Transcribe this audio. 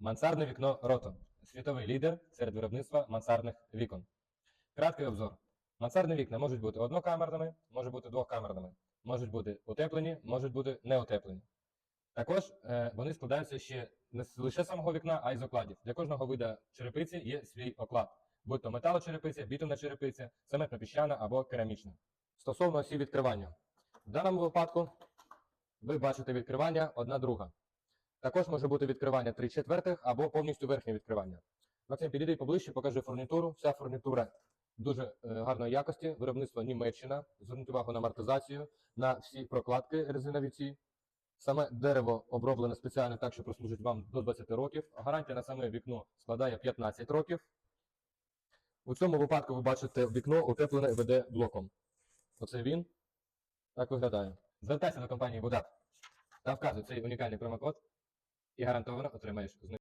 Мансардне вікно Рото. Світовий лідер серед виробництва мансардних вікон. Краткий обзор. Мансардні вікна можуть бути однокамерними, можуть бути двокамерними, можуть бути утеплені, можуть бути неутеплені. Також е, вони складаються ще не лише самого вікна, а й з окладів. Для кожного вида черепиці є свій оклад, будь то металочерепиця, бітумна черепиця, цементно-піщана або керамічна. Стосовно осі відкривання. В даному випадку ви бачите відкривання одна друга. Також може бути відкривання 3 четвертих або повністю верхнє відкривання. Максим, підійди поближче, покажи фурнітуру. Вся фурнітура дуже е, гарної якості. Виробництво Німеччина. Зверніть увагу на амортизацію, на всі прокладки резинові ці. Саме дерево оброблене спеціально так, що прослужить вам до 20 років. Гарантія на саме вікно складає 15 років. У цьому випадку ви бачите вікно утеплене ВД блоком. Оце він. Так виглядає. Звертайся до компанії Будат та вказуй цей унікальний промокод і гарантовано отримаєш знижку.